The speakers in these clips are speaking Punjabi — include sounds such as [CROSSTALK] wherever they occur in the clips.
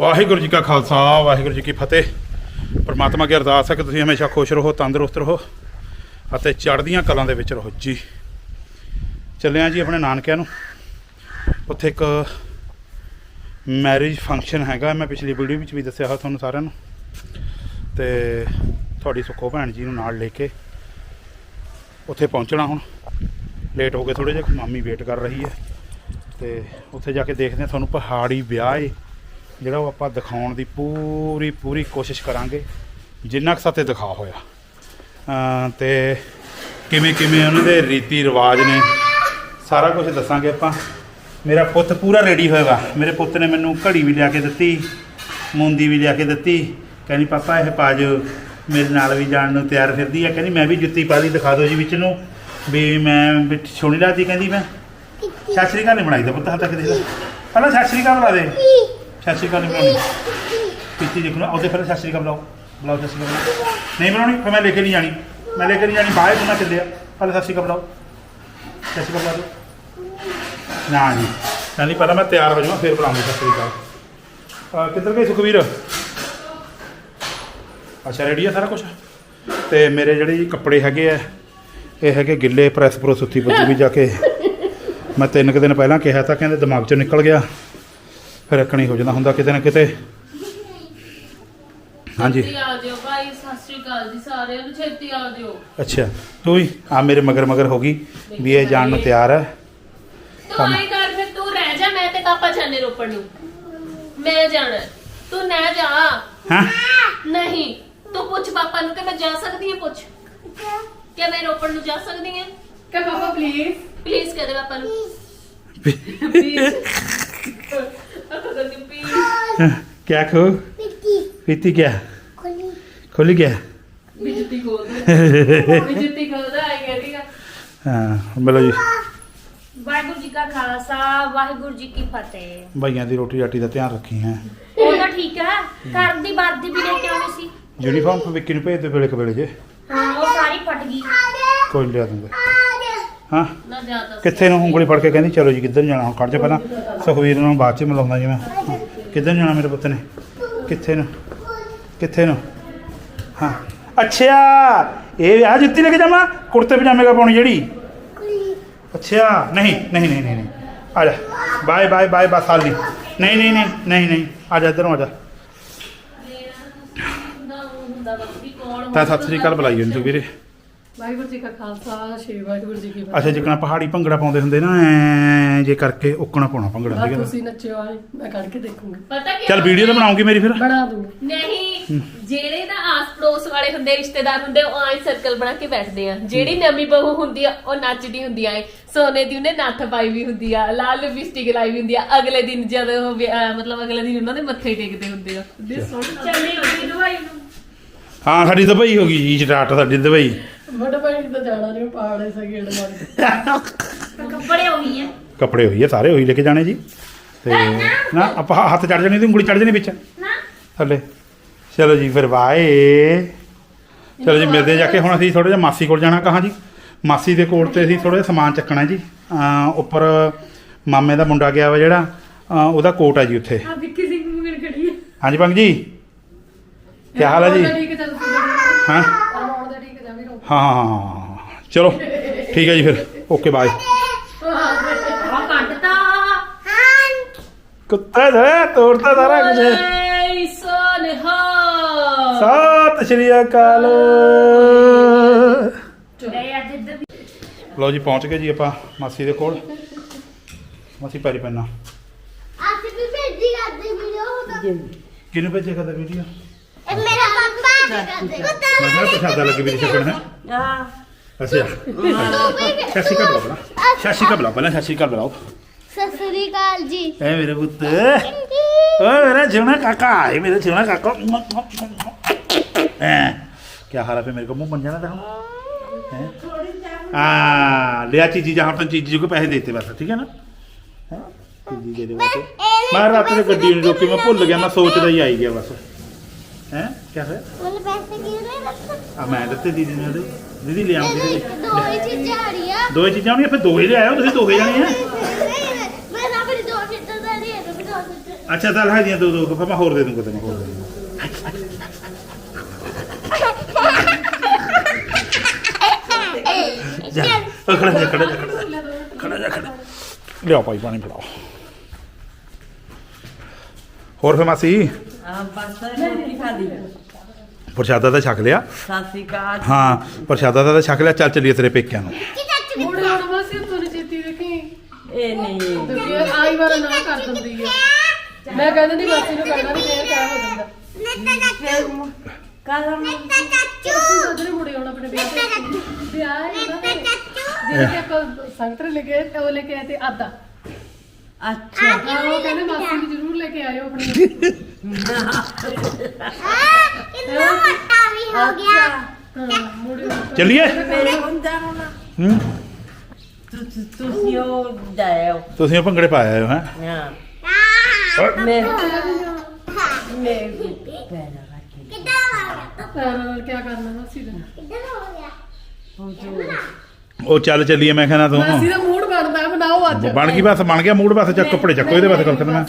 ਵਾਹਿਗੁਰੂ ਜੀ ਕਾ ਖਾਲਸਾ, ਵਾਹਿਗੁਰੂ ਜੀ ਕੀ ਫਤਿਹ। ਪਰਮਾਤਮਾ ਕੀ ਅਰਦਾਸ ਹੈ ਕਿ ਤੁਸੀਂ ਹਮੇਸ਼ਾ ਖੁਸ਼ ਰਹੋ, ਤੰਦਰੁਸਤ ਰਹੋ ਅਤੇ ਚੜ੍ਹਦੀਆਂ ਕਲਾਂ ਦੇ ਵਿੱਚ ਰਹੋ। ਜੀ। ਚੱਲਿਆ ਜੀ ਆਪਣੇ ਨਾਨਕਿਆਂ ਨੂੰ। ਉੱਥੇ ਇੱਕ ਮੈਰਿਜ ਫੰਕਸ਼ਨ ਹੈਗਾ, ਮੈਂ ਪਿਛਲੀ ਵੀਡੀਓ ਵਿੱਚ ਵੀ ਦੱਸਿਆ ਹੋਇਆ ਤੁਹਾਨੂੰ ਸਾਰਿਆਂ ਨੂੰ। ਤੇ ਤੁਹਾਡੀ ਸੁੱਖੋ ਭੈਣ ਜੀ ਨੂੰ ਨਾਲ ਲੈ ਕੇ ਉੱਥੇ ਪਹੁੰਚਣਾ ਹੁਣ। ਲੇਟ ਹੋ ਗਏ ਥੋੜੇ ਜਿਹਾ, ਮਾਮੀ ਵੇਟ ਕਰ ਰਹੀ ਹੈ। ਤੇ ਉੱਥੇ ਜਾ ਕੇ ਦੇਖਦੇ ਹਾਂ ਤੁਹਾਨੂੰ ਪਹਾੜੀ ਵਿਆਹ ਏ। ਜਿਹੜਾ ਉਹ ਆਪਾਂ ਦਿਖਾਉਣ ਦੀ ਪੂਰੀ ਪੂਰੀ ਕੋਸ਼ਿਸ਼ ਕਰਾਂਗੇ ਜਿੰਨਾ ਕੁ ਸਾਤੇ ਦਿਖਾ ਹੋਇਆ। ਤੇ ਕਿਵੇਂ ਕਿਵੇਂ ਉਹਨਾਂ ਦੇ ਰੀਤੀ ਰਿਵਾਜ ਨੇ ਸਾਰਾ ਕੁਝ ਦੱਸਾਂਗੇ ਆਪਾਂ। ਮੇਰਾ ਪੁੱਤ ਪੂਰਾ ਰੈਡੀ ਹੋਏਗਾ। ਮੇਰੇ ਪੁੱਤ ਨੇ ਮੈਨੂੰ ਘੜੀ ਵੀ ਲਿਆ ਕੇ ਦਿੱਤੀ ਮੁੰਦੀ ਵੀ ਲਿਆ ਕੇ ਦਿੱਤੀ। ਕਹਿੰਦੀ ਪਾਪਾ ਇਹ ਪਾ ਜਾਓ ਮੇਰੇ ਨਾਲ ਵੀ ਜਾਣ ਨੂੰ ਤਿਆਰ ਫਿਰਦੀ ਹੈ ਕਹਿੰਦੀ ਮੈਂ ਵੀ ਜੁੱਤੀ ਪਾ ਲਈ ਦਿਖਾ ਦਿਓ ਜੀ ਵਿੱਚ ਨੂੰ। ਵੀ ਮੈਂ ਸੋਹਣੀ ਲੱਗਦੀ ਕਹਿੰਦੀ ਮੈਂ। ਸਤਿ ਸ਼੍ਰੀ ਅਕਾਲ ਨਹੀਂ ਬਣਾਈ ਦਾ ਪੁੱਤ ਹੱਥ ਤੱਕ ਦੇ। ਪਹਿਲਾਂ ਸਤਿ ਸ਼੍ਰੀ ਅਕਾਲ ਬੁਲਾ ਦੇ। ਸਤਿ ਸ਼੍ਰੀ ਅਕਾਲ ਨਹੀਂ ਬਣਾਉਣੀ ਪੀਤੀ ਦੇਖੋ ਨਾ ਉਹਦੇ ਫਿਰ ਸਤਿ ਸ਼੍ਰੀ ਅਕਾਲ ਬੁਲਾਓ। ਬੁਲਾਓ ਸਤਿ ਸ਼੍ਰੀ ਅਕਾਲ ਬੁਲਾਓ। ਨਹੀਂ ਬਣਾਉਣੀ ਫਿਰ ਮੈਂ ਲੈ ਕੇ ਨਹੀਂ ਜਾਣੀ। ਮੈਂ ਲੈ ਕੇ ਨਹੀਂ ਜਾਣੀ, ਬਾਹਰ ਘੁੰਮਾ ਚੱਲਿਆ ਪਹਿਲਾਂ ਸਤਿ ਸ਼੍ਰੀ ਅਕਾਲ ਬੁਲਾਓ। ਸਤਿ ਸ਼੍ਰੀ ਅਕਾਲ ਬੁਲਾ ਦਿਓ। ਨਾ ਜੀ। ਕਹਿੰਦੀ ਪਹਿਲਾਂ ਮੈਂ ਤਿਆਰ ਹੋ ਜਾਵਾਂ, ਫਿਰ ਬੁਲਾਉਂਗੀ ਸਤਿ ਸ਼੍ਰੀ ਅਕਾਲ। ਅਹ ਕਿੱਧਰ ਗਏ ਸੁਖਵੀਰ? ਅੱਛਾ ਰੈਡੀ ਆ ਸਾਰਾ ਕੁਝ ਤੇ ਮੇਰੇ ਜਿਹੜੇ ਜੀ ਕੱਪੜੇ ਹੈਗੇ ਆ, ਇਹ ਹੈਗੇ ਗਿੱਲੇ ਪ੍ਰੈਸ ਪ੍ਰੋ ਸੁੱਤੀ ਪੁੱਤੀ ਵੀ ਜਾ ਕੇ। ਮੈਂ ਤਿੰਨ ਕੁ ਦਿਨ ਪਹਿਲਾਂ ਕਿਹਾ ਤਾਂ, ਕਹਿੰਦੇ ਦਿਮਾਗ ਚੋਂ ਨਿਕਲ ਗਿਆ। ਫਿਰ ਰੱਖਣੀ ਹੋ ਜਾਂਦਾ ਹੁੰਦਾ ਕਿਤੇ ਨਾ ਕਿਤੇ। ਹਾਂਜੀ। ਛੇਤੀ ਆ ਜਿਓ ਭਾਈ ਸਤਿ ਸ਼੍ਰੀ ਅਕਾਲ ਜੀ ਸਾਰਿਆਂ ਨੂੰ ਛੇਤੀ ਆ ਜਿਓ। ਅੱਛਾ ਤੂੰ ਹੀ ਆ ਮੇਰੇ ਮਗਰ ਮਗਰ ਹੋ ਗਈ ਵੀ ਇਹ ਜਾਣ ਨੂੰ ਤਿਆਰ ਹੈ ਤੂੰ ਕੰਮ। ਆਈ ਕਰ ਫਿਰ ਤੂੰ ਰਹਿ ਜਾ ਮੈਂ ਤੇ ਕਾਪਾ ਜਾਣੇ ਰੋਪੜ ਨੂੰ। ਮੈਂ ਜਾਣਾ ਹੈ। ਤੂੰ ਨਾ ਜਾ। ਹਾਂ? ਨਹੀਂ ਤੂੰ ਪੁੱਛ ਪਾਪਾ ਨੂੰ ਕਿ ਮੈਂ ਜਾ ਸਕਦੀ ਹਾਂ ਪੁੱਛ। ਕਿ ਮੈਂ ਰੋਪੜ ਨੂੰ ਜਾ ਸਕਦੀ ਹਾਂ? ਕਿ ਪਾਪਾ ਪਲੀਜ਼ ਪਲੀਜ਼ ਕਹਦੇ ਪਾਪਾ ਨੂੰ। ਪਲੀਜ਼ [LAUGHS] क्या खो पीती क्या खुल गया ਵੀ ਜੁੱਤੀ ਖੋਲ ਦੇ ਵੀ ਜੁੱਤੀ ਖੋਲ ਦੇ ਆਈ ਕਹਿੰਦੀ हाँ बोलो जी ਵਾਹਿਗੁਰੂ ਜੀ ਕਾ ਖਾਲਸਾ ਵਾਹਿਗੁਰੂ ਜੀ ਕੀ ਫਤਿਹ भाइयों की रोटी राटी का ध्यान रखी है ਉਹ ਤਾਂ ਠੀਕ ਹੈ ਘਰ ਦੀ ਵਰਦੀ ਵੀ ਲੈ ਕੇ ਆਉਣੀ ਸੀ यूनीफॉर्म तो विक्की ਨੂੰ ਭੇਜ ਦੇ ਵੇਲੇ ਕਵੇਲੇ ਜੇ ਹਾਂ ਉਹ ਸਾਰੀ ਫਟ ਗਈ ਕੋਈ ਲਿਆ ਦੂੰਗਾ ਹਾਂ? ਨਾ ਕਿੱਥੇ ਨੂੰ ਉਂਗਲੀ ਫੜ ਕੇ ਕਹਿੰਦੀ ਚਲੋ ਜੀ ਕਿੱਧਰ ਜਾਣਾ? ਹੁਣ ਖੜ ਜਾ ਪਹਿਲਾਂ। ਸੁਖਵੀਰ ਨੂੰ ਬਾਅਦ ਚ ਮਿਲਾਉਂਦਾ ਜੀ ਮੈਂ। ਕਿੱਧਰ ਜਾਣਾ ਮੇਰੇ ਪੁੱਤ ਨੇ? ਕਿੱਥੇ ਨੂੰ? ਕਿੱਥੇ ਨੂੰ? ਹਾਂ। ਅੱਛਾ ਇਹ ਆ ਜੁੱਤੀ ਲੈ ਕੇ ਜਾਵਾਂ? ਕੁੜਤੇ ਪਜਾਮੇ ਕਾ ਪਾਉਣੀ ਜਿਹੜੀ? ਅੱਛਾ ਨਹੀਂ ਨਹੀਂ ਨਹੀਂ ਨਹੀਂ ਨਹੀਂ। ਆ ਜਾ। ਬਾਏ ਬਾਏ ਬਾਏ ਬਸ ਹਾਲ ਨਹੀਂ ਨਹੀਂ ਨਹੀਂ ਨਹੀਂ ਨਹੀਂ। ਆ ਜਾ ਇੱਧਰੋਂ ਆ ਜਾ। ਤਾਂ ਸਤਿ ਸ੍ਰੀ ਅਕਾਲ ਬੁਲਾਈ ਉਹਨੂੰ ਵੀਰੇ। ਵਾਹਿਗੁਰੂ ਜੀ ਕਾ ਖਾਲਸਾ ਸ਼੍ਰੀ ਵਾਹਿਗੁਰੂ ਜੀ ਕੀ ਫਤਿਹ। ਅੱਛਾ ਜਿਕਣਾ ਪਹਾੜੀ ਭੰਗੜਾ ਪਾਉਂਦੇ ਹੁੰਦੇ ਨਾ ਐਂ ਜੇ ਕਰਕੇ ਉੱਕਣਾ ਪਾਉਣਾ ਭੰਗੜਾ ਬਸ ਠੀਕ ਹੈ ਨਾ? ਤੁਸੀਂ ਨੱਚਿਓ ਆਏ ਮੈਂ ਕੱਢ ਕੇ ਦੇਖੂੰਗੀ। ਪਤਾ ਕੀ ਚੱਲ ਵੀਡੀਓ ਤਾਂ ਬਣਾਉਂਗੀ ਮੇਰੀ ਫਿਰ। ਬਣਾ ਦੂੰਗੀ। ਨਹੀਂ ਜਿਹੜੇ ਨਾ ਆਸ ਪੜੋਸ ਵਾਲੇ ਹੁੰਦੇ ਰਿਸ਼ਤੇਦਾਰ ਹੁੰਦੇ ਉਹ ਆਏ ਸਰਕਲ ਬਣਾ ਕੇ ਬੈਠਦੇ ਆ। ਜਿਹੜੀ ਨਵੀਂ ਬਹੂ ਹੁੰਦੀ ਆ ਉਹ ਨੱਚਦੀ ਹੁੰਦੀ ਆ ਸੋਨੇ ਦੀ ਉਹਨੇ ਨੱਥ ਪਾਈ ਵੀ ਹੁੰਦੀ ਆ ਲਾਲ ਲਿਪਸਟਿਕ ਲਾਈ ਵੀ ਹੁੰਦੀ ਆ। ਅਗਲੇ ਦਿਨ ਜਦ ਉਹ ਵਿਆਹ- ਮਤਲਬ ਅਗਲੇ ਦਿਨ ਉਹਨਾਂ ਦੇ ਮੱਥੇ ਟੇਕਦੇ ਹੁੰਦੇ ਆ। ਚੱਲੀ ਹੋਈ ਦਵਾਈ ਨੂੰ। ਹਾਂ ਸਾਡੀ ਦੁਬਈ ਹੋ ਗਈ ਜੀ ਸਟਾਰਟ ਸਾਡੀ ਦੁਬਈ। ਵੱਡ ਭਾਈ ਤਾਂ ਜਾਣਾ ਨਹੀਂ ਪਹਾੜੇ ਸਗੇੜ ਮਾਰ ਕੱਪੜੇ ਹੋਈ ਹੈ ਕੱਪੜੇ ਹੋਈ ਆ ਸਾਰੇ ਹੋਈ ਲੈ ਕੇ ਜਾਣੇ ਜੀ। ਤੇ ਨਾ ਆਪਾਂ ਹੱਥ ਚੜ ਜਾਣੀ ਤੇ ਉਂਗਲੀ ਚੜ ਜਾਣੀ ਵਿੱਚ। ਨਾ। ਥੱਲੇ। ਚਲੋ ਜੀ ਫਿਰ ਬਾਏ ਚਲੋ ਜੀ ਮਿਲਦੇ ਜਾ ਕੇ ਹੁਣ ਅਸੀਂ ਥੋੜਾ ਜਿਹਾ ਮਾਸੀ ਕੋਲ ਜਾਣਾ ਕਹਾਂ ਜੀ। ਮਾਸੀ ਦੇ ਕੋਲ ਤੇ ਅਸੀਂ ਥੋੜਾ ਜਿਹਾ ਸਮਾਨ ਚੱਕਣਾ ਜੀ। ਅਮ ਉੱਪਰ ਮਾਮੇ ਦਾ ਮੁੰਡਾ ਗਿਆ ਵਾ ਜਿਹੜਾ ਅਮ ਉਹਦਾ ਕੋਟ ਆ ਜੀ ਉੱਥੇ। ਆ ਵਿੱਕੀ ਸਿੰਘ ਨੂੰ ਮਿਲ ਖੜੀ ਹੈ ਹਾਂਜੀ ਪੰਗ ਜੀ। ਕੀ ਹਾਲ ਹੈ ਜੀ? ਹੈ? ਹਾਂ ਚਲੋ ਠੀਕ ਹੈ ਜੀ ਫਿਰ। ਓਕੇ ਬਾਏ ਆ ਕੱਢਤਾ ਕੁੱਤਾ ਦੇ ਤੋੜਤਾ ਸਾਰਾ ਕੁਝ ਓਏ ਸੋਨਹਾ ਸਤਿ ਸ਼੍ਰੀ ਅਕਾਲ। ਲਓ ਜੀ ਪਹੁੰਚ ਗਏ ਜੀ ਆਪਾਂ ਮਾਸੀ ਦੇ ਕੋਲ। ਮਾਸੀ ਪੈਰੀ ਪੈਣਾ। ਅੱਜ ਵੀ ਭੇਜੀ ਕਰਦੇ ਵੀਡੀਓ। ਕਿਹਨੂੰ ਭੇਜਿਆ ਕਰਦਾ ਵੀਡੀਓ ਇਹ ਮੇਰਾ ਪਾਪਾ ਕਰਦੇ ਮੈਂ ਕਿਹਾ ਪ੍ਰਸ਼ਾਦਾ ਲੱਗੇ ਵੀ ਛਕਣ ਹੈ? ਆ ਅੱਛਾ। ਸ਼ਾਸ਼ੀ ਕਾ ਬੁਲਾਓ ਪਹਿਲਾਂ। ਸਤਿ ਸ਼੍ਰੀ ਸ਼ਾਸ਼ੀ ਪਹਿਲਾਂ ਸ਼ਾਸ਼ੀ ਕਾ ਬੁਲਾਓ। ਸ਼੍ਰੀ ਅਕਾਲ ਜੀ। ਐ ਮੇਰੇ ਪੁੱਤ। ਓਏ ਮੇਰਾ ਜਿਉਣਾ ਕਾਕਾ ਐ ਮੇਰਾ ਜਿਉਣਾ ਕਾਕਾ। ਐ। ਕੀ ਹਾਲ ਹੈ ਫੇ ਮੇਰੇ ਕੋ ਮੂੰਹ ਬਣ ਜਾਣਾ ਦੇਖੋ ਆ ਲਿਆ ਚੀਜੀ ਜਹਾਂ ਤੋਂ ਚੀਜੀ ਕੋ ਪੈਸੇ ਦੇਤੇ ਬਸ ਠੀਕ ਹੈ ਨਾ? ਹੈਂ? ਚੀਜੀ ਦੇ ਦੇ ਮੈਂ ਰਾਤ ਨੂੰ ਗੱਡੀ ਨੂੰ ਰੋਕੀ ਮੈਂ ਭੁੱਲ ਗਿਆ ਮੈਂ ਸੋਚਦਾ ਹੀ ਆਈ ਗਿਆ ਬਸ। ਹੈ? ਕੀ ਹੈ ਮੈਨੂੰ ਪੈਸੇ ਕਿਹਨੇ ਦਿੱਤੇ? ਆ ਮੈਂ ਦਿੱਤੇ ਦੀਦੀ ਨੇ ਉਹਦੇ। ਦੀਦੀ ਲੈ ਆਉਂਦੀ ਇਹ ਦੀਦੀ ਦੋ ਹੀ ਚੀਜ਼ਾਂ ਆ ਰਹੀਆਂ। ਦੋ ਹੀ ਚੀਜ਼ਾਂ ਹੋਣੀਆਂ ਫਿਰ ਦੋ ਹੀ ਲੈ ਆਇਓ ਤੁਸੀਂ ਦੋ ਹੀ ਜਾਣੇ ਆ ਮੈਂ ਨਾ ਬੜੀ ਦੋ ਚੀਜ਼ਾਂ ਦਾ ਨਹੀਂ ਹੈ ਦੋ ਚੀਜ਼ਾਂ ਅੱਛਾ ਚੱਲ ਹੈ ਦੀਆਂ ਦੋ ਦੋ ਫਿਰ ਮੈਂ ਹੋਰ ਦੇ ਦੂੰਗਾ ਤੈਨੂੰ ਹੋਰ ਦੇ ਦੂੰਗਾ। ਜਾ ਖੜਾ ਜਾ ਖੜਾ ਜਾ ਖੜਾ ਜਾ ਖੜਾ ਲਿਆਓ ਭਾਈ ਪਾਣੀ ਪਿਲਾਓ ਹੋਰ ਫਿਰ ਮਾਸੀ? ਆ ਬਸ। ਲਈ ਪ੍ਰਸ਼ਾਦਾ ਤਾਂ ਛਕ ਲਿਆ। ਸਤਿ ਸ਼੍ਰੀ ਅਕਾਲ। ਹਾਂ ਪ੍ਰਸ਼ਾਦਾ ਤਾਂ ਛਕ ਲਿਆ ਚੱਲ ਚੱਲੀਏ ਤੇਰੇ ਪੇਕਿਆਂ ਨੂੰ। ਮੁੜੇ ਹੁਣ ਮਾਸੀ ਤੂੰ ਚੇਤੀ ਦੇਖੀ ਇਹ ਨਹੀਂ। ਤੇ ਫਿਰ ਆਈ ਵਾਰ ਨਾ ਕਰ ਦਿੰਦੀ ਆ। ਮੈਂ ਕਹਿੰਦੀ ਨਹੀਂ ਮਾਸੀ ਨੂੰ ਕਹਿਣਾ ਨਹੀਂ ਫੇਰ ਕਿਆ ਹੋ ਜਾਂਦਾ। ਕਲਮ ਤੂੰ ਉਧਰੇ ਮੁੜੇ ਹੁਣ ਆਪਣੇ ਵਿਆਹ ਤੇ ਵਿਆਹ ਹੈ ਨਾ ਜਿਹੜੇ ਕਿ ਆਪਾਂ ਸੰਗਤਰ ਲੈ ਕੇ ਆਏ, ਉਹ ਲੈ ਕੇ ਆਏ ਤੇ ਆਦਾ ਅੱਛਾ। ਹਾਂ ਉਹ ਕਹਿੰਦੇ ਮਾਸੀ ਨੂੰ ਜ਼ਰੂਰ ਲੈ ਕੇ ਆਇਓ ਆਪਣੀ ਕਿੰਨਾ ਮੋਟਾ ਵੀ ਹੋ ਗਿਆ। ਹਾਂ ਮੁੜੇ ਚੱਲੀਏ? ਹੁੰਦਾ ਹੋਣਾ ਹੂੰ? ਤੁਸੀਂ ਉਹ ਜਾਇਓ ਤੁਸੀਂ ਉਹ ਭੰਗੜੇ ਪਾਇਆ ਹੋ? ਹੈ। ਹਾਂ ਮੈਂ ਮੈਂ ਪੈਰਾ ਰੱਖੀ ਕਿੱਦਾਂ ਹੋ ਗਿਆ? ਪੈਰਾਂ ਨਾਲ ਕੀ ਕਰਨਾ ਮਾਸੀ ਦਾ? ਕਿੱਦਾਂ ਹੋ ਗਿਆ? ਉਹ ਜੋ ਉਹ ਚੱਲ ਚੱਲੀਏ ਮੈਂ ਕਹਿੰਦਾ ਤੂੰ। ਦਾ ਮੂਡ ਬਣਦਾ ਬਣਾਓ ਅੱਜ। ਬਣ ਗਈ ਬਸ ਬਣ ਗਿਆ ਮੂਡ ਬਸ ਚੱਕ ਕੱਪੜੇ ਚੱਕੋ ਇਹਦੇ ਬਸ ਗੱਲ ਕਰਨਾ ਮੈਂ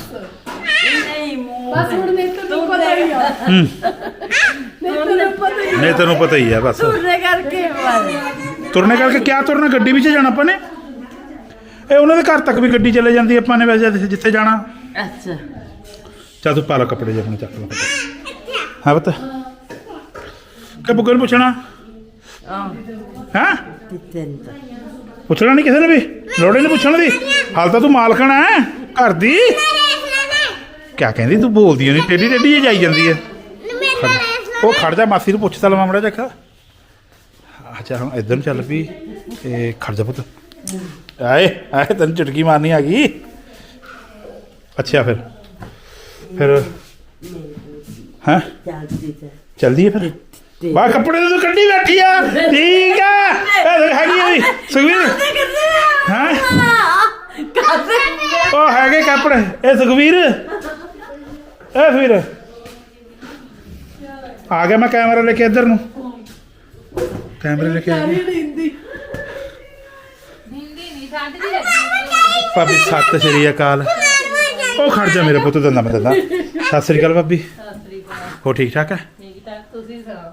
ਨਹੀਂ ਮੂੰਹ ਬਸ ਹੁਣ ਨਹੀਂ ਤੈਨੂੰ ਪਤਾ ਹੀ ਆ। ਹੂੰ। ਨਹੀਂ ਤੈਨੂੰ ਪਤਾ ਹੀ ਆ। ਨਹੀਂ ਤੈਨੂੰ ਪਤਾ ਹੀ ਹੈ ਬਸ। ਤੁਰਨੇ ਕਰਕੇ ਬਸ। ਤੁਰਨੇ ਕਰਕੇ ਕਿਆ ਤੁਰਨਾ? ਗੱਡੀ ਵਿੱਚ ਜਾਣਾ ਆਪਾਂ ਨੇ? ਇਹ ਉਹਨਾਂ ਦੇ ਘਰ ਤੱਕ ਵੀ ਗੱਡੀ ਚਲੇ ਜਾਂਦੀ ਆਪਾਂ ਨੇ ਵੈਸੇ ਜਿੱਥੇ- ਜਾਣਾ। ਅੱਛਾ। ਚੱਲ ਤੂੰ ਪਾ ਲੈ ਕੱਪੜੇ ਜੇ ਆਪਣੇ ਚੱਕ ਲੈ ਹਾਂ ਬਤ ਕਿ ਬੁੱਗਲ ਪੁੱਛਣਾ? ਆ ਹਾਂ? ਤਿੰਨ ਪੁੱਛਣਾ ਨਹੀਂ ਕਿਸੇ ਨੇ ਵੀ? ਲੋੜੇ ਨਹੀਂ ਪੁੱਛਣ ਦੀ ਹਾਲ ਤਾਂ ਤੂੰ ਮਾਲਕਣ ਹੈ ਘਰ ਦੀ? ਕਿਆ ਕਹਿੰਦੀ ਤੂੰ? ਬੋਲਦੀ ਨਹੀਂ ਟੇਢੀ ਟੇਢੀ ਜਾਈ ਜਾਂਦੀ ਹੈ ਉਹ ਖੜ ਜਾ ਮਾਸੀ ਨੂੰ ਪੁੱਛ ਤਾ ਲਵਾਂ ਮੜਾ ਚੱਕ ਅੱਛਾ ਹੁਣ ਇਧਰ ਨੂੰ ਚੱਲ ਪਈ ਇਹ ਖੜ ਜਾ ਪੁੱਤ। ਆਏ ਆਏ ਤੈਨੂੰ ਚਟਕੀ ਮਾਰਨੀ ਆ ਗਈ। ਅੱਛਾ ਫਿਰ। ਫਿਰ। ਹਾਂ? ਚਲਦੀ ਹੈ ਫਿਰ? ਬਾ ਕੱਪੜੇ ਤਾਂ ਕੱਢੀ ਬੈਠੀ ਆ। ਠੀਕ ਆ। ਇਹ ਦੇਖ ਹੈਗੀ ਆ ਵੀ ਸੁਖਵੀਰ ਹਾਂ? ਉਹ ਹੈਗੇ ਕੱਪੜੇ। ਇਹ ਸੁਖਵੀਰ ਇਹ ਫਿਰ। ਆ ਗਿਆ ਮੈਂ ਕੈਮਰਾ ਲੈ ਕੇ ਇੱਧਰ ਨੂੰ। ਕੈਮਰਾ ਲੈ ਕੇ ਆ ਗਿਆ। ਭਾਬੀ ਸਤਿ ਸ਼੍ਰੀ ਅਕਾਲ। ਉਹ ਖੜ ਜਾ ਮੇਰੇ ਪੁੱਤ ਦੰਦਾ ਮੈਂ ਦੰਦਾ ਸਤਿ ਸ਼੍ਰੀ ਅਕਾਲ ਭਾਬੀ। ਹੋ ਠੀਕ ਠਾਕ ਹੈ?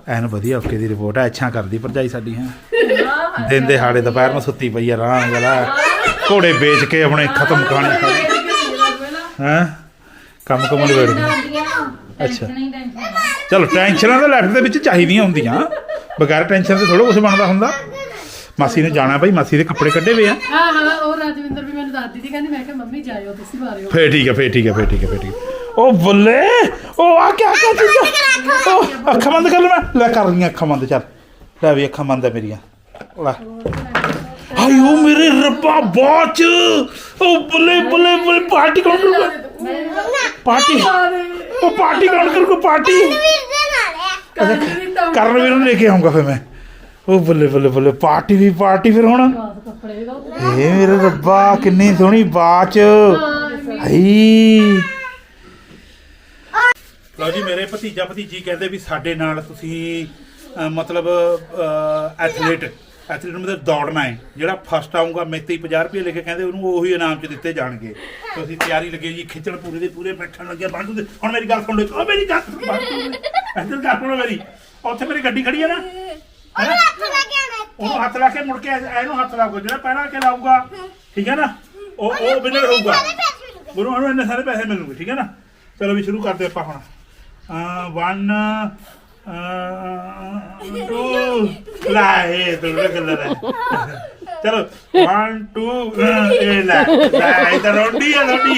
ਐਨ ਵਧੀਆ ਓਕੇ ਦੀ ਰਿਪੋਰਟ ਹੈ ਅੱਛਾ ਕਰਦੀ ਭਰਜਾਈ ਸਾਡੀ ਹੈ। ਦਿਨ ਦਿਹਾੜੇ ਦੁਪਹਿਰ ਨੂੰ ਸੁੱਤੀ ਪਈ ਆ ਆਰਾਮ ਗਲਾ ਘੋੜੇ ਵੇਚ ਕੇ ਆਪਣੇ ਖਤਮ ਕਹਾਣੀ ਹਾਂ? ਕੰਮ ਕੰਮ ਨਿਬੇੜ ਗਏ ਅੱਛਾ। ਚਲੋ ਟੈਨਸ਼ਨਾਂ ਤਾਂ ਲਾਈਫ ਦੇ ਵਿੱਚ ਚਾਹੀਦੀਆਂ ਹੁੰਦੀਆਂ। ਬਗੈਰ ਟੈਨਸ਼ਨ ਤੇ ਥੋੜਾ ਕੁਝ ਬਣਦਾ ਹੁੰਦਾ। ਮਾਸੀ ਨੇ ਜਾਣਾ ਭਾਈ ਮਾਸੀ ਦੇ ਕੱਪੜੇ ਕੱਢੇ ਵੇ ਆ। ਹਾਂ ਹਾਂ ਉਹ ਰਾਜਵਿੰਦਰ ਵੀ ਮੈਨੂੰ ਦੱਸਦੀ ਸੀ ਕਹਿੰਦੀ ਮੈਂ ਕਿਹਾ ਮੰਮੀ ਜਾਇਓ ਤੁਸੀਂ ਮਾਰਿਓ ਫੇਰ ਠੀਕ ਹੈ ਫੇਰ ਠੀਕ ਹੈ ਫੇਰ ਠੀਕ ਹੈ ਫੇਰ ਠੀਕ ਹੈ ਉਹ ਬੱਲੇ! ਉਹ ਆ ਕਿਆ ਕਰ ਦਿੱਤਾ ਉਹ ਅੱਖਾਂ ਬੰਦ ਕਰ ਲੈ ਮੈਂ। ਲੈ ਕਰ ਲਈਆਂ ਅੱਖਾਂ ਬੰਦ ਚੱਲ। ਲੈ ਵੀ ਅੱਖਾਂ ਬੰਦ ਆ ਮੇਰੀਆਂ। ਲੈ। ਹਾਏ ਉਹ ਮੇਰੇ ਰੱਬਾ ਬਾਚ ਉਹ ਬੱਲੇ ਬੱਲੇ ਬੱਲੇ ਪਾਰਟੀ ਕੌਣ ਕਰੂਗਾ? ਪਾਰਟੀ। ਉਹ ਪਾਰਟੀ ਕੌਣ ਕਰੂਗਾ ਪਾਰਟੀ? ਵੀਰ ਦੇ ਨਾਲ ਹੈ। ਕਰਨ ਵੀਰ ਨੂੰ ਲੈ ਕੇ ਆਉਂਗਾ ਫੇ ਮੈਂ। ਉਹ ਬੱਲੇ ਬੱਲੇ ਬੱਲੇ ਪਾਰਟੀ ਵੀ ਪਾਰਟੀ ਫਿਰ ਹੁਣ। ਏ ਮੇਰੇ ਰੱਬਾ ਕਿੰਨੀ ਸੋਹਣੀ ਬਾਚ ਹਾਈ। ਲਓ ਜੀ ਮੇਰੇ ਭਤੀਜਾ ਭਤੀਜੀ ਕਹਿੰਦੇ ਵੀ ਸਾਡੇ ਨਾਲ ਤੁਸੀਂ ਮਤਲਬ ਐਥਲੀਟ ਐਥਲੀਟ ਮਤਲਬ ਦੌੜਨਾ ਹੈ। ਜਿਹੜਾ ਫਸਟ ਆਊਗਾ ਮੇਤੇ ਹੀ 50 ਰੁਪਏ ਲੈ ਕੇ ਕਹਿੰਦੇ ਉਹਨੂੰ ਉਹੀ ਇਨਾਮ ਚ ਦਿੱਤੇ ਜਾਣਗੇ। ਤੁਸੀਂ ਤਿਆਰੀ ਲੱਗੇ ਜੀ ਖਿੱਚਣ ਪੂਰੇ ਦੇ ਪੂਰੇ ਬੈਠਣ ਲੱਗੇ ਬੰਦ ਦੇ। ਹੁਣ ਮੇਰੀ ਗੱਲ ਸੁਣ ਲਓ ਉਹ ਮੇਰੀ ਗੱਲ ਸੁਣ ਇੱਧਰ ਗੱਲ ਸੁਣੋ ਮੇਰੀ। ਉੱਥੇ ਮੇਰੀ ਗੱਡੀ ਖੜੀ ਹੈ ਨਾ। ਹੈਨਾ? ਹੱਥ ਲਾ ਕੇ ਆਣਾ ਉਹਨੂੰ ਹੱਥ ਲਾ ਕੇ ਮੁੜ ਕੇ ਇਹਨੂੰ ਹੱਥ ਲਾਊਗਾ ਜਿਹੜਾ ਪਹਿਲਾਂ ਕੇ ਲਾਊਗਾ ਠੀਕ ਹੈ ਨਾ? ਉਹ ਉਹ ਵਿਨਰ ਹੋਊਗਾ। ਗੁਰੂ ਨੂੰ ਇੰਨੇ ਸਾਰੇ ਪੈਸੇ ਮਿਲਣਗੇ ਠੀਕ ਹੈ ਨਾ? ਚਲੋ ਵੀ ਸ਼ੁਰੂ ਕਰਦੇ ਆਪਾਂ ਹੁਣ। 1 2 ਲਾਏ ਦੁਰਗਾ ਕਲਰ ਹੈ ਚਲੋ 1 2 ਇਹ ਲੈ ਲੈ ਇਹ ਤਾਂ ਰੋਟੀ ਹੈ ਰੋਟੀ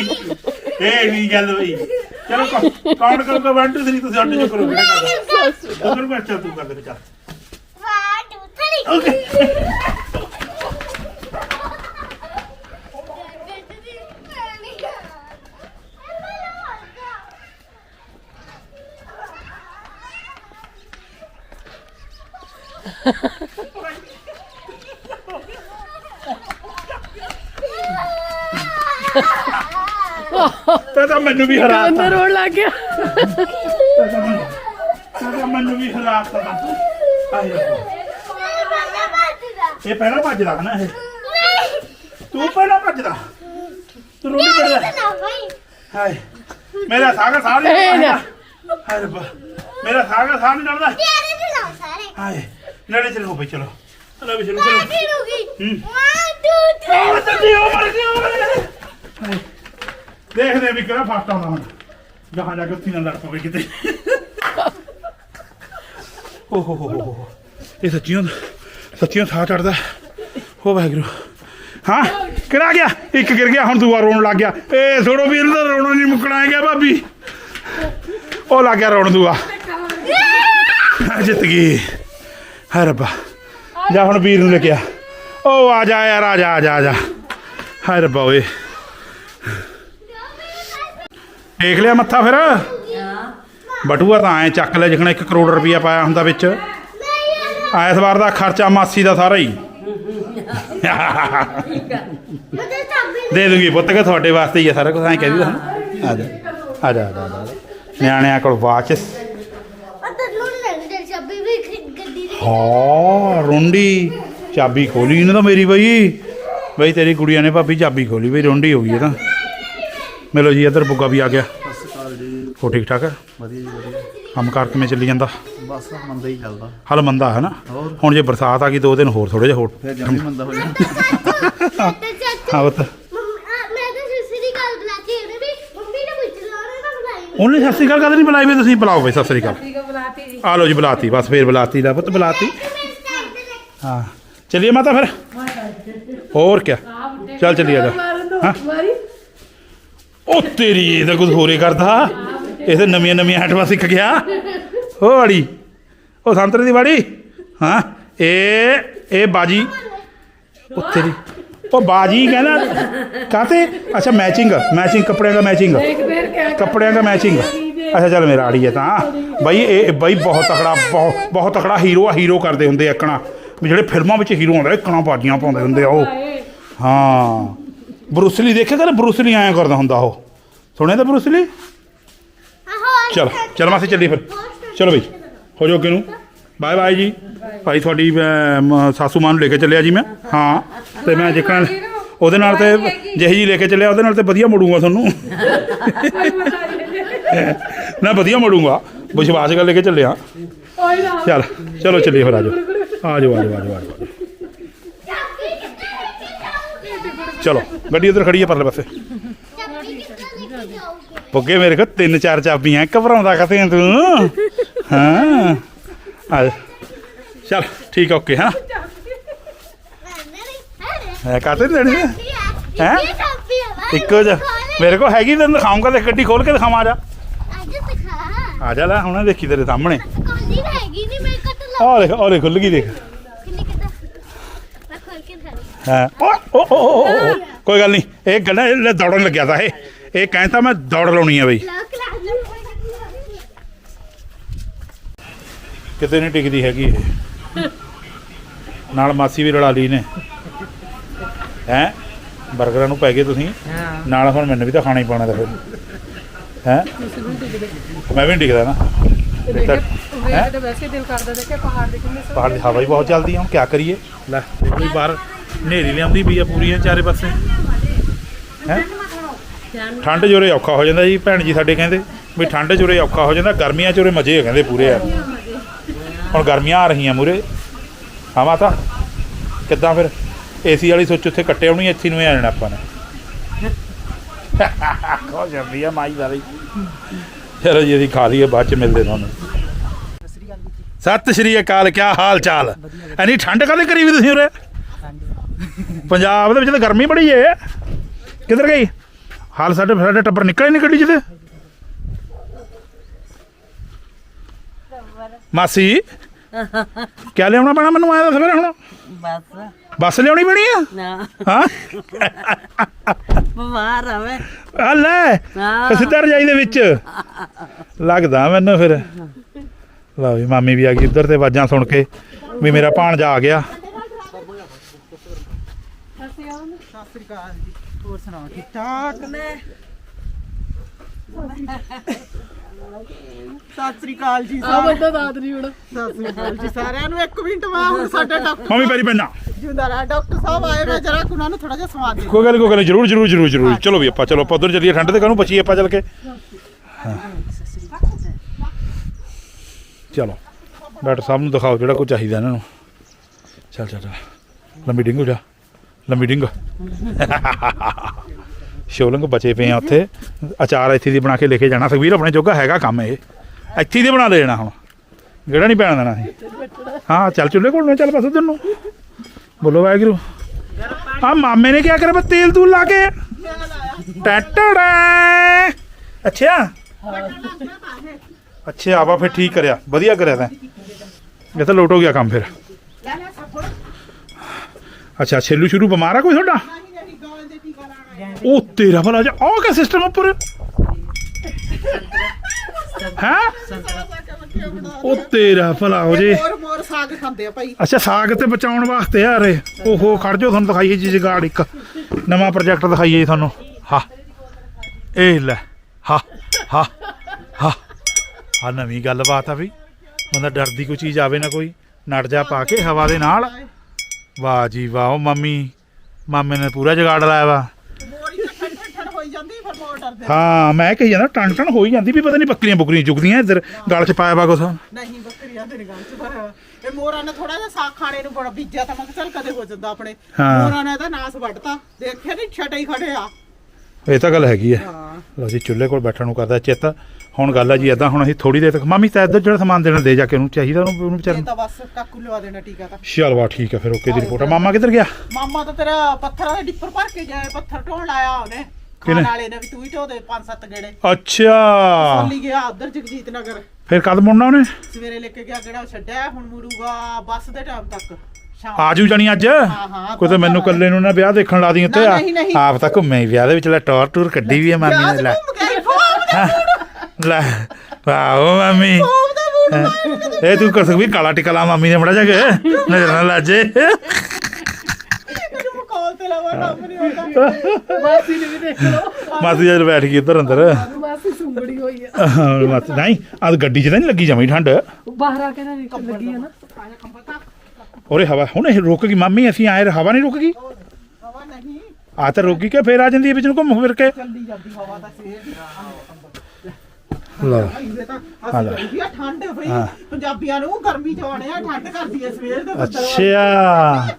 ਇਹ ਨਹੀਂ ਗੱਲ ਹੋਈ ਚਲੋ ਕੌਣ ਕਰੂਗਾ 1 2 3 ਤੁਸੀਂ ਅੱਡੇ ਜੋ ਕਰੋ ਕਿਹੜਾ ਕਰਦਾ ਤੂੰ ਕਰੂਗਾ ਚੱਲ ਤੂੰ ਕਰ ਦੇ ਚੱਲ ਵਾਹ ਟੂ ਥਰੀ ਓਕੇ ਤਾਂ ਤਾਂ ਮੈਨੂੰ ਵੀ ਹਰਾਤਾ। ਅੰਦਰ ਰੋਣ ਲੱਗ ਗਿਆ। ਤਾਂ ਤਾਂ ਮੈਨੂੰ ਵੀ ਹਰਾਤਾ। ਆਏ ਰੱਬਾ। ਇਹ ਪਹਿਲਾਂ ਭੱਜਦਾ ਹੈ ਨਾ ਇਹ? ਤੂੰ ਪਹਿਲਾਂ ਭੱਜਦਾ। ਤੂੰ ਰੋਟੀ ਕਰਦਾ ਹਾਏ। ਮੇਰਾ ਸਾਗ ਸਾਹ ਇਹ ਨਹੀਂ ਨਾ। ਹਾਏ ਰੱਬਾ। ਮੇਰਾ ਸਾਗ ਸਾਹ ਨਹੀਂ ਚੜਦਾ। ਤੇਰੇ ਵੀ ਲਾਓ ਸਾਰੇ। ਹਾਏ। ਨੇੜੇ ਚਲੋ ਬਈ ਚਲੋ। ਚਲੋ ਵੀ ਚਲੋ ਚਲੋ। ਕੀ ਰੁਕੀ? ਹੂੰ। 1 2 3 ਉਹ ਜਲਦੀ ਉਹ ਮਰ ਗਿਆ ਉਹ ਮਰ ਗਿਆ ਹਾਏ। ਦੇਖਦੇ ਆ ਵੀ ਕਿਹੜਾ ਫਾਸਟ ਆਉਂਦਾ ਹੁਣ। ਜਹਾਂ ਜਾ ਕੇ ਉੱਥੇ ਨਾ ਲੜ ਪਵੇ ਕਿਤੇ। ਓ ਹੋ ਹੋ ਹੋ ਹੋ। ਇਹ ਸੱਚੀਆਂ ਸੱਚੀਆਂ ਸਾਹ ਚੜਦਾ। ਹੋ ਵਾਹਿਗੁਰੂ। ਹਾਂ ਕਿਹੜਾ ਗਿਆ? ਇੱਕ ਗਿਰ ਗਿਆ ਹੁਣ ਦੂਆ ਰੋਣ ਲੱਗ ਗਿਆ। ਏ ਥੋੜੋ ਵੀ ਇਹਨੂੰ ਤਾਂ ਰੋਣਾ ਨਹੀਂ ਮੁੱਕਣਾ ਹੈਗਾ ਭਾਬੀ। ਉਹ ਲੱਗ ਗਿਆ ਰੋਣ ਦੂਆ। ਜਿੱਤ ਗਈ। ਹਾਏ ਰੱਬਾ। ਜਾ ਹੁਣ ਵੀਰ ਨੂੰ ਲੈ ਕੇ ਆ। ਓ ਆ ਜਾ ਯਾਰ ਆ ਜਾ ਆ ਜਾ ਆ ਜਾ। ਹਾਏ ਰੱਬਾ ਓਏ। ਦੇਖ ਲਿਆ ਮੱਥਾ ਫਿਰ। ਬਟੂਆ ਤਾਂ ਐ ਚੱਕ ਲੈ ਜਿਕਣਾ 1 ਕਰੋੜ ਰੁਪਇਆ ਪਾਇਆ ਹੁੰਦਾ ਵਿੱਚ। ਇਸ ਵਾਰ ਦਾ ਖਰਚਾ ਮਾਸੀ ਦਾ ਸਾਰਾ ਹੀ। ਦੇ ਦੂੰਗੀ ਪੁੱਤ ਕੇ ਤੁਹਾਡੇ ਵਾਸਤੇ ਹੀ ਆ ਸਾਰਾ ਕੁਝ ਐਂ ਕਹਿ ਦਿਓ ਆ ਆ ਜਾ ਆ ਜਾ, ਆ ਜਾ। ਨਿਆਣਿਆਂ ਕੋਲ ਵਾਚ ਅਦਰ ਨੂੰ ਲੈਣ ਦੇ ਚਾਬੀ ਵੀ ਖ- ਗੱਡੀ ਦੀ ਹਾਂ ਰੁੰਡੀ। ਚਾਬੀ ਖੋਲੀ ਇਹਨੇ ਤਾਂ ਮੇਰੀ ਬਈ। ਬਈ ਤੇਰੀ ਕੁੜੀਆਂ ਨੇ ਭਾਬੀ ਚਾਬੀ ਖੋਲੀ ਬਈ ਰੁੰਡੀ ਹੋ ਗਈ ਇਹ ਤਾਂ। ਮਿਲੋ ਜੀ ਇੱਧਰ ਬੁੱਗਾ ਵੀ ਆ ਗਿਆ। ਹੋ ਠੀਕ ਠਾਕ ਹੈ ਵਧੀਆ ਜੀ ਵਧੀਆ। ਕੰਮ ਕਾਰ ਕਿਵੇਂ ਚੱਲੀ ਜਾਂਦਾ? ਬਸ ਮੰਦਾ ਹੀ ਚੱਲਦਾ। ਹਲ ਮੰਦਾ ਹੈ ਨਾ? ਹੁਣ ਜੇ ਬਰਸਾਤ ਆ ਗਈ ਦੋ ਦਿਨ ਹੋਰ ਥੋੜੇ ਜਿਹਾ ਹੋਰ। ਫਿਰ ਜਮੀ ਮੰਦਾ ਹੋ ਜਾਣਾ। ਹਾਂ ਬਤ ਉਹਨੇ ਵੀ ਮੰਮੀ ਨੇ ਪੁੱਛ ਲਿਆ ਉਹਨੇ ਤਾਂ ਬੁਲਾਈ ਉਹਨੇ ਸਤਿ ਸ੍ਰੀ ਅਕਾਲ ਕਦੇ ਨਹੀਂ ਬੁਲਾਈ ਵੀ ਤੁਸੀਂ ਬੁਲਾਓ ਬਈ ਸਤਿ ਸ੍ਰੀ ਅਕਾਲ। ਬੁਲਾਤੀ ਜੀ। ਆ ਲਓ ਜੀ ਬੁਲਾਤੀ ਬਸ ਫੇਰ ਬੁਲਾਤੀ ਦਾ ਪੁੱਤ ਬੁਲਾਤੀ। ਹਾਂ ਚਲਿਏ ਮਾਤਾ ਫਿਰ? ਹੋਰ ਕੀ ਚੱਲ ਚੱਲੀਏ ਜਾ। ਹਾਂ। ਉਹ ਤੇਰੀ ਇਹ ਤਾਂ ਕੁਝ ਹੋਰੇ ਕਰਦਾ। ਇਹ ਤਾਂ ਨਵੀਆਂ ਨਵੀਆਂ ਆਈਟਮਾਂ ਸਿੱਖ ਗਿਆ। ਉਹ ਵਾਲੀ। ਉਹ ਸੰਤਰੇ ਦੀ ਵਾੜੀ ਹਾਂ ਇਹ ਇਹ ਬਾਜੀ। ਉਹ ਤੇਰੀ ਉਹ ਬਾਜੀ ਕਹਿੰਦਾ ਕਾਤੇ ਅੱਛਾ ਮੈਚਿੰਗ ਮੈਚਿੰਗ ਕੱਪੜਿਆਂ ਦਾ ਮੈਚਿੰਗ ਕੱਪੜਿਆਂ ਦਾ ਮੈਚਿੰਗ ਅੱਛਾ ਚੱਲ ਮੇਰਾ ਆੜੀ ਹੈ ਤਾਂ। ਬਈ ਇਹ ਬਈ ਬਹੁਤ ਤਕੜਾ ਬਹੁਤ ਬਹੁਤ ਤਕੜਾ ਹੀਰੋ ਆ ਹੀਰੋ ਕਰਦੇ ਹੁੰਦੇ ਇੱਕਣਾ। ਵੀ ਜਿਹੜੇ ਫਿਲਮਾਂ ਵਿੱਚ ਹੀਰੋ ਹੁੰਦੇ ਇੱਕਣਾ ਬਾਜੀਆਂ ਪਾਉਂਦੇ ਹੁੰਦੇ ਆ ਉਹ। ਹਾਂ। ਬਰੂਸਲੀ ਦੇਖਿਆ ਕਰ? ਬਰੂਸਲੀ ਆਇਆ ਕਰਦਾ ਹੁੰਦਾ ਉਹ। ਸੁਣਿਆ ਤਾਂ ਬਰੂਸਲੀ ਚਲ ਚਲ ਮਾਸੀ ਚੱਲੀ ਫਿਰ। ਚਲੋ ਬਈ। ਹੋ ਜਾਓ ਅੱਗੇ ਨੂੰ। ਬਾਏ ਬਾਏ ਜੀ। ਭਾਈ ਤੁਹਾਡੀ ਸਾਸੂ ਮਾਂ ਨੂੰ ਲੈ ਕੇ ਚੱਲਿਆ ਜੀ ਮੈਂ। ਹਾਂ। ਤੇ ਮੈਂ ਜਿੱਕਣ ਉਹਦੇ ਨਾਲ ਤੇ ਜਿਹੀ ਜੀ ਲੈ ਕੇ ਚੱਲਿਆ ਉਹਦੇ ਨਾਲ ਤੇ ਵਧੀਆ ਮੁੜੂਗਾ ਤੁਹਾਨੂੰ। [LAUGHS] ਨਾ ਵਧੀਆ ਮੁੜੂਗਾ ਵਿਸ਼ਵਾਸ ਕਰ ਲੈ ਕੇ ਚੱਲਿਆ ਓਏ ਨਾ ਚੱਲ ਚਲੋ ਚੱਲੀਏ ਫਿਰ ਆ ਜਾਓ ਆ ਜਾਓ ਆ ਜਾਓ ਆ ਜਾਓ ਆ ਜਾਓ ਚਾਬੀ ਕਿੱਥੇ ਲੈ ਕੇ ਜਾਓਗੇ ਚਲੋ ਗੱਡੀ ਉਧਰ ਖੜੀ ਹੈ ਪਰਲੇ ਪਾਸੇ ਚਾਬੀ ਕਿੱਥੇ ਲੈ ਕੇ ਜਾਓਗੇ ਪੁੱਗੇ ਮੇਰੇ ਕੋਲ ਤਿੰਨ ਚਾਰ ਚਾਬੀਆਂ ਘਬਰਾਉਂਦਾ ਕਦੇ ਆਂ ਤੂੰ ਹਾਂ ਆ ਜਾ। ਚੱਲ ਠੀਕ ਓਕੇ ਹਾਂ ਨਹੀਂ ਹੈ ਕਾਤੇ ਲੈਣੀ ਹੈ ਹੈ ਹੈਂ? ਇਹ ਚਾਬੀ ਹੈ ਇੱਕੋ ਜਿਹਾ ਮੇਰੇ ਕੋਲ ਹੈਗੀ ਤੈਨੂੰ ਦਿਖਾਉਂਗਾ ਤੇ ਗੱਡੀ ਖੋਲ ਕੇ ਦਿਖਾਵਾਂ ਜਾ ਅੱਜ ਦਿਖਾ ਆ ਜਾ ਲੈ ਹੁਣ ਦੇਖੀ ਤੇਰੇ ਸਾਹਮਣੇ। ਕੋਲੀ ਹੈਗੀ ਨਹੀਂ ਮੈਂ ਕੱਟ ਲਾ। ਆਹ ਦੇਖ ਖੁੱਲ ਗਈ ਦੇਖ। ਕਿੰਨੀ ਕਿਤਾ ਮੈਂ ਖੋਲ ਕੇ ਦਿਖਾ ਹਾਂ ਓ ਓ ਓ ਓ, ਓ, ਓ। ਕੋਈ ਗੱਲ ਨਹੀਂ ਇਹ ਗੱਲਾਂ ਇਹ ਦੌੜਨ ਲੱਗਿਆ ਤਾਂ ਇਹ। ਇਹ ਕਹਿੰਦਾ ਮੈਂ ਦੌੜ ਲਾਉਣੀ ਆ ਬਈ। ਲੋਕ ਕਿਤੇ ਨਹੀਂ ਟਿਕਦੀ ਹੈਗੀ ਇਹ। ਨਾਲ ਮਾਸੀ ਵੀ ਲੜਾ ਲਈ ਨੇ। ਹੈ 버ਗਰਾਂ ਨੂੰ ਪੈ ਗਏ ਤੁਸੀਂ। ਨਾਲ ਹੁਣ ਮੈਨੂੰ ਵੀ ਤਾਂ ਖਾਣਾ ਹੀ ਪਾਉਣਾ ਤਾਂ ਫਿਰ। ਹੈ? ਮੈਂ ਵੀ ਨਹੀਂ ਟਿਕਦਾ ਨਾ। ਤਾਂ- ਵੇਖ ਤੇ ਵੈਸੇ ਦਿਲ ਕਰਦਾ ਦੇਖਿਆ ਪਹਾੜ ਦੇ ਕਿੰਨੇ ਸੋਹਣੇ ਬਾਹਰ ਦੀ ਹਵਾ ਹੀ ਬਹੁਤ ਚੱਲਦੀ ਆ ਹੁਣ ਕੀ ਕਰੀਏ? ਲੈ ਦੇਖੋ ਜੀ ਬਾਹਰ ਹਨੇਰੀ ਲਿਆਉਂਦੀ ਪਈ ਆ ਪੂਰੀ ਆ ਚਾਰੇ ਪਾਸੇ। ਹੈ? ਠੰਡ ਜੋਰੇ ਔਖਾ ਹੋ ਜਾਂਦਾ ਜੀ ਭੈਣ ਜੀ ਸਾਡੇ ਕਹਿੰਦੇ ਵੀ ਠੰਡ ਜੋਰੇ ਔਖਾ ਹੋ ਜਾਂਦਾ ਗਰਮੀਆਂ ਚੋਰੇ ਮਜ਼ੇ ਆ ਕਹਿੰਦੇ ਪੂਰੇ ਆ। ਹੁਣ ਗਰਮੀਆਂ ਆ ਰਹੀਆਂ ਮੂਰੇ। ਹਾਂ ਮਾਤਾ ਕਿੱਦਾਂ ਫਿਰ? ਏਸੀ ਵਾਲੀ ਸੁੱਚ ਉੱਥੇ ਕੱਟੇ ਆਉਣੀ ਇੱਥੇ ਨੂੰ ਹੀ ਆ ਜਾਣਾ ਆਪਾਂ ਨੇ। ਜਾਂਦੀ ਆ ਮਾਈ ਵਾਲੀ। ਚਲੋ ਜੀ ਅਸੀਂ ਖਾ ਲਈਏ ਬਾਅਦ ਚ ਮਿਲਦੇ ਤੁਹਾਨੂੰ ਸਤਿ ਸ਼੍ਰੀ ਅਕਾਲ ਕੀ ਹਾਲ ਚਾਲ? ਐਨੀ ਠੰਡ ਕਾਹਦੇ ਕਰੀ ਵੀ ਤੁਸੀਂ ਉਰੇ? ਪੰਜਾਬ ਦੇ ਵਿੱਚ ਤਾਂ ਗਰਮੀ ਬੜੀ ਏ। ਕਿੱਧਰ ਗਈ? ਹਾਲ ਸਾਡੇ ਸਾਡੇ ਟੱਬਰ ਨਿਕਲੇ ਨਹੀਂ ਗੱਡੀ ਜਿਹਦੇ ਮਾਸੀ ਕਿਆ ਲਿਆਉਣਾ ਪੈਣਾ ਮੈਨੂੰ? ਆਇਆ ਦੱਸ ਫਿਰ ਹੁਣ। ਬਸ। ਬੱਸ ਲਿਆਉਣੀ ਪੈਣੀ ਆ? ਨਾ। ਹਾਂ? ਬਿਮਾਰ ਆ ਮੈਂ। ਆ ਲੈ ਹਾਂ। ਸਿੱਧਾ ਰਜਾਈ ਦੇ ਵਿੱਚ। ਲੱਗਦਾ ਮੈਨੂੰ ਫਿਰ। ਲਓ ਵੀ ਮਾਮੀ ਵੀ ਆ ਗਈ ਉੱਧਰ ਤੇ ਆਵਾਜ਼ਾਂ ਸੁਣ ਕੇ ਵੀ ਮੇਰਾ ਭਾਣਜਾ ਆ ਗਿਆ। ਹੋਰ ਸੁਣਾਓ ਠੀਕ ਠਾਕ? ਨੇ ਸਤਿ ਸ੍ਰੀ ਅਕਾਲ ਜੀ ਆ ਬੰਦਾ ਦਾਦ ਨਹੀਂ ਹੋਣਾ। ਸਤਿ ਸ੍ਰੀ ਅਕਾਲ ਜੀ ਸਾਰਿਆਂ ਨੂੰ। ਇੱਕ ਮਿੰਟ ਵਾ ਹੁਣ ਸਾਡੇ ਡਾਕਟਰ ਮੰਮੀ ਪੈਰੀ ਪੈਣਾ ਜਿੰਦਾ ਰਿਹਾ। ਡਾਕਟਰ ਸਾਹਿਬ ਆਏ ਮੈਂ ਜਰਾ ਉਹਨਾਂ ਨੂੰ ਥੋੜਾ ਜਿਹਾ ਸਵਾਦ ਦੇ ਕੋਈ ਗੱਲ ਨੀ, ਕੋਈ ਗੱਲ ਨੀ, ਜ਼ਰੂਰ ਜ਼ਰੂਰ ਜ਼ਰੂਰ ਜ਼ਰੂਰ। ਚਲੋ ਵੀ ਆਪਾਂ ਚਲੋ ਆਪਾਂ ਉੱਧਰ ਚੱਲੀਏ ਠੰਡ ਤੇ ਕਾਹਨੂੰ ਪਛੀ ਆਪਾਂ ਚੱਲ ਕੇ? ਚਲੋ ਡਾਕਟਰ ਸਾਹਿਬ ਨੂੰ ਦਿਖਾਓ ਜਿਹੜਾ ਕੁਝ ਚਾਹੀਦਾ ਇਹਨਾਂ ਨੂੰ। ਚੱਲ ਚੱਲ ਚੱਲ। ਲੰਬੀ ਡਿੰਗ ਹੋ ਜਾ। ਲੰਬੀ ਡਿੰਗ। ਸ਼ੋਲੰਗ ਬਚੇ ਪਏ ਆ ਉੱਥੇ। ਅਚਾਰ ਇੱਥੇ ਦੀ ਬਣਾ ਕੇ ਲੈ ਕੇ ਜਾਣਾ। ਸੁਖਵੀਰ ਆਪਣੇ ਜੋਗਾ ਹੈਗਾ ਕੰਮ ਇਹ। ਇੱਥੇ ਦੀ ਬਣਾ ਲੈ ਜਾਣਾ ਹੁਣ। ਗੇੜਾ ਨਹੀਂ ਪੈਣ ਦੇਣਾ ਸੀ ਹਾਂ, ਚੱਲ ਚੁੱਲੇ ਕੋਲ ਨੂੰ, ਚੱਲ ਬਸ ਉਧਰ ਨੂੰ। ਬੋਲੋ ਵਾਹਿਗੁਰੂ। ਆ ਮਾਮੇ ਨੇ ਕਿਆ ਕਰਿਆ ਬਾ ਤੇਲ ਤੂਲ ਲਾ ਕੇ। ਟਟੜਾ। ਅੱਛਾ। ਅੱਛਾ ਆਵਾ ਫਿਰ ਠੀਕ ਕਰਿਆ। ਵਧੀਆ ਕਰਿਆ ਤੈਂ। ਇਹ ਤਾਂ ਲੋਟ ਹੋ ਗਿਆ ਕੰਮ ਫਿਰ। ਅੱਛਾ, ਛੇਲੂ ਸ਼ੁਰੂ ਬਿਮਾਰ ਆ ਕੋਈ ਤੁਹਾਡਾ? ਉਹ ਤੇਰਾ ਭਲਾ ਜਾ ਆਹ ਕਾ ਸਿਸਟਮ ਉੱਪਰ? ਹੈ? ਉਹ ਤੇਰਾ ਭਲਾ ਹੋ ਜੇ। ਹੋਰ ਮੋਰ ਸਾਗ ਖਾਂਦੇ ਆ ਭਾਈ। ਅੱਛਾ ਸਾਗ ਤੇ ਬਚਾਉਣ ਵਾਸਤੇ ਆ ਰੇ ਓਹੋ ਖੜ ਜਾਓ ਤੁਹਾਨੂੰ ਦਿਖਾਈਏ ਜੀ ਜਗਾੜ ਇੱਕ। ਨਵਾਂ ਪ੍ਰੋਜੈਕਟ ਦਿਖਾਈਏ ਜੀ ਤੁਹਾਨੂੰ। ਹਾਂ। ਇਹ ਲੈ। ਹਾਂ ਹਾਂ ਹਾਂ। ਆ ਨਵੀਂ ਗੱਲਬਾਤ ਆ ਵੀ ਬੰਦਾ ਡਰਦੀ ਕੋਈ ਚੀਜ਼ ਆਵੇ ਨਾ ਕੋਈ। ਨੜ ਜਾ ਪਾ ਕੇ ਹਵਾ ਦੇ ਨਾਲ। ਵਾਹ ਜੀ ਵਾਹ ਉਹ ਮੰਮੀ। ਮਾਮੇ ਨੇ ਪੂਰਾ ਜਗਾੜ ਲਾਇਆ ਵਾ ਮੋਰੀ ਤੇ ਠੰਡ ਠੰਡ ਹੋਈ ਜਾਂਦੀ ਹਾਂ ਮੈਂ ਕਹੀ ਜਾਂਦਾ ਟਣ ਟਣ ਹੋਈ ਜਾਂਦੀ ਵੀ ਪਤਾ ਨਹੀਂ ਬੱਕਰੀਆਂ ਬੁਕਰੀਆਂ ਚੁਗਦੀਆਂ ਇੱਧਰ ਗਲ 'ਚ ਪਾਇਆ ਵਾ ਕੁਛ। ਨਹੀਂ ਬੱਕਰੀਆਂ ਦੇ ਨਿਗਾਹ ਚ ਪਰ ਇਹ ਮੋਰਾਂ ਨੇ ਥੋੜਾ ਜਿਹਾ ਸਾਗ ਖਾਣੇ ਨੂੰ ਬੜਾ ਬੀਜਿਆ ਤਾਂ ਮੈਂ ਕਿਹਾ ਚੱਲ ਕਦੇ ਹੋ ਜਾਂਦਾ ਆਪਣੇ। ਹਾਂ। ਮੋਰਾਂ ਨੇ ਇਹਦਾ ਨਾਸ ਵੱਢਤਾ ਦੇਖਿਆ ਨਹੀਂ ਛਟੇ ਹੀ ਖੜੇ ਆ ਇਹ ਤਾਂ ਗੱਲ ਹੈਗੀ ਆ। ਹਾਂ। ਲਓ ਜੀ ਚੁੱਲ੍ਹੇ ਕੋਲ ਬੈਠਣ ਨੂੰ ਕਰਦਾ ਚਿੱਤ। ਹੁਣ ਗੱਲ ਆ ਜੀ ਇਦਾਂ ਹੁਣ ਅਸੀਂ ਥੋੜੀ ਦੇਰ ਤੱਕ ਮਾਮੀ ਤਾਂ ਇੱਧਰ ਜਿਹੜਾ ਸਮਾਨ ਦੇਣਾ ਦੇ ਜਾ ਕੇ ਉਹਨੂੰ ਚਾਹੀਦਾ ਉਹਨੂੰ ਉਹਨੂੰ ਵਿਚਾਰ ਇਹ ਤਾਂ ਬਸ ਕਾਕੂ ਲਵਾ ਦੇਣਾ ਟੀਕਾ ਤਾਂ। ਚਲ ਵਾ ਠੀਕ ਆ ਫਿਰ ਓਕੇ ਦੀ ਰਿਪੋਰਟ। ਆ ਮਾਮਾ ਕਿੱਧਰ ਗਿਆ? ਮਾਮਾ ਤਾਂ ਤੇਰਾ ਪੱਥਰਾਂ ਦੇ ਡਿੱਪਰ ਭਰ ਕੇ ਜਾਏ ਪੱਥਰ ਢੋਣ ਲਾਇਆ ਉਹਨੇ? ਖਾਣ ਵਾਲੇ ਨੇ ਵੀ ਤੂੰ ਹੀ ਢੋ ਦੇ ਪੰਜ ਸੱਤ ਗੇੜੇ। ਅੱਛਾ। ਸੋਲੀ ਗਿਆ ਉਧਰ ਜਗਜੀਤ ਨਗਰ। ਫਿਰ ਕਦ ਮੁੜਨਾ ਉਹਨੇ? ਸਵੇਰੇ ਲੈ ਕੇ ਗਿਆ ਗੇੜਾ ਛੱਡਿਆ ਹੁਣ ਮੁੜੂਗਾ ਬੱਸ ਦੇ ਟਾਈਮ ਤੱਕ ਸ਼ਾਮ ਆਜੂ ਜਾਣੀ ਅੱਜ? ਹਾਂ, ਕੋਈ ਤਾਂ ਮੈਨੂੰ ਕੱਲੇ ਨੂੰ ਨਾ ਵਿਆਹ ਦੇਖਣ ਲਾ ਦੀ ਉੱਤੇ ਨਾ, ਨਹੀਂ, ਨਹੀਂ। ਆਪ ਤਾਂ ਘੁੰਮੇ ਵਿਆਹ ਦੇ ਵਿੱਚ ਲੈ ਟੌਰ ਟੂਰ ਕੱਢੀ ਵੀ ਆ ਮਾਮੀ ਨੇ ਲੈ। ਕੇ ਫੋਮ ਲੈ ਵਾਓ ਮਾਮੀ। ਦਾ ਮੂਡ ਇਹ ਤੂੰ ਕਰ ਸਕਦੀ ਕਾਲਾ ਟਿਕਾ ਲਾ ਮਾਮੀ ਨੇ ਮੜਾ ਜਾ ਕੇ ਨਜ਼ਰ ਨਾ ਲੱਜੇ ਲਾਵਾ ਕੰਮ ਨਹੀਂ ਮਾਸੀ ਨੇ ਵੀ ਦੇਖ ਲਓ। ਮਾਸੀ ਜਦ ਬੈਠ ਗਈ ਇੱਧਰ ਅੰਦਰ। ਮਾਸੀ ਸੁੰਗੜੀ ਹੋਈ ਆ। ਹਾਂ, ਮਾਸੀ ਨਹੀਂ ਆ ਗੱਡੀ 'ਚ ਤਾਂ ਨਹੀਂ ਲੱਗੀ ਜਮੀ ਠੰਡ। ਬਾਹਰ ਆ ਕੇ ਨਾ ਨਿਕਲ ਲੱਗੀ ਆ ਨਾ। ਔਰੇ ਹਵਾ ਹੁਣ ਇਹ ਰੁਕ ਗਈ। ਮਾਮੀ ਅਸੀਂ ਆਏ ਹਵਾ ਨਹੀਂ ਰੁਕ ਗਈ? ਹਵਾ ਨਹੀਂ। ਆ ਤਾਂ ਰੁਕ ਗਈ ਕਿ ਫੇਰ ਆ ਜਾਂਦੀ ਹੈ ਵਿੱਚ ਨੂੰ ਘੁੰਮ ਫਿਰ ਕੇ? ਚੱਲਦੀ ਜਾਂਦੀ ਹਵਾ ਤਾਂ ਸਵੇਰ ਦੀ। ਲਓ। ਇਹਦੇ ਤਾਂ ਅਸੀਂ ਠੰਡ ਪੰਜਾਬੀਆਂ ਨੂੰ ਗਰਮੀ ਚ ਆਉਣੇ ਆ ਠੰਡ ਕਰਦੀ ਐ ਸਵੇਰ ਦੇ ਬੱਦਲ ਅੱਛਾ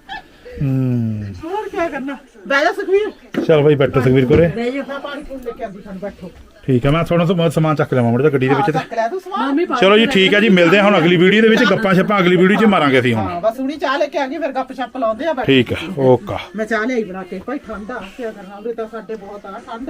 ਹੂੰ ਹੋਰ ਕੀ ਕਰਨਾ? ਬਹਿ ਜਾ ਸੁਖਵੀਰ। ਚਲ ਭਾਈ ਬੈਠੋ ਸੁਖਵੀਰ ਕੋਰੇ ਮੈਂ ਪਾਣੀ ਪੂਣ ਲੈ ਕੇ ਆਂਦੀ ਤੁਹਾਨੂੰ ਬੈਠੋ। ਠੀਕ ਹੈ ਮੈਂ ਥੋੜਾ ਸਮਾਂ ਸਮਾਨ ਚੱਕ ਲਿਆਵਾਂ ਮੜਾ ਗੱਡੀ ਦੇ ਵਿੱਚ ਤੇ। ਚੱਕ ਲੈ ਤੂੰ ਸਮਾਨ। ਮੰਮੀ ਪਾ ਚਲੋ ਜੀ ਠੀਕ ਹੈ ਜੀ ਮਿਲਦੇ ਹਾਂ ਹੁਣ ਅਗਲੀ ਵੀਡੀਓ ਦੇ ਵਿੱਚ ਗੱਪਾਂ ਛੱਪਾਂ ਅਗਲੀ ਵੀਡੀਓ 'ਚ ਮਾਰਾਂਗੇ ਅਸੀਂ ਹੁਣ। ਹਾਂ ਬਸ ਹੁਣੀ ਚਾਹ ਲੈ ਕੇ ਆ ਗਈ ਫਿਰ ਗੱਪ ਛੱਪ ਲਾਉਂਦੇ ਆ ਬੈਠ। ਠੀਕ ਹੈ ਓਕਾ। ਮੈਂ ਚਾਹ ਲਿਆਈ ਬਣਾ ਕੇ। ਭਾਈ ਠੰਡ ਆ ਕੀ ਕਰਨਾ? ਉਰੇ ਤਾਂ ਸਾਡੇ ਬਹੁਤ ਆ ਠੰਡ।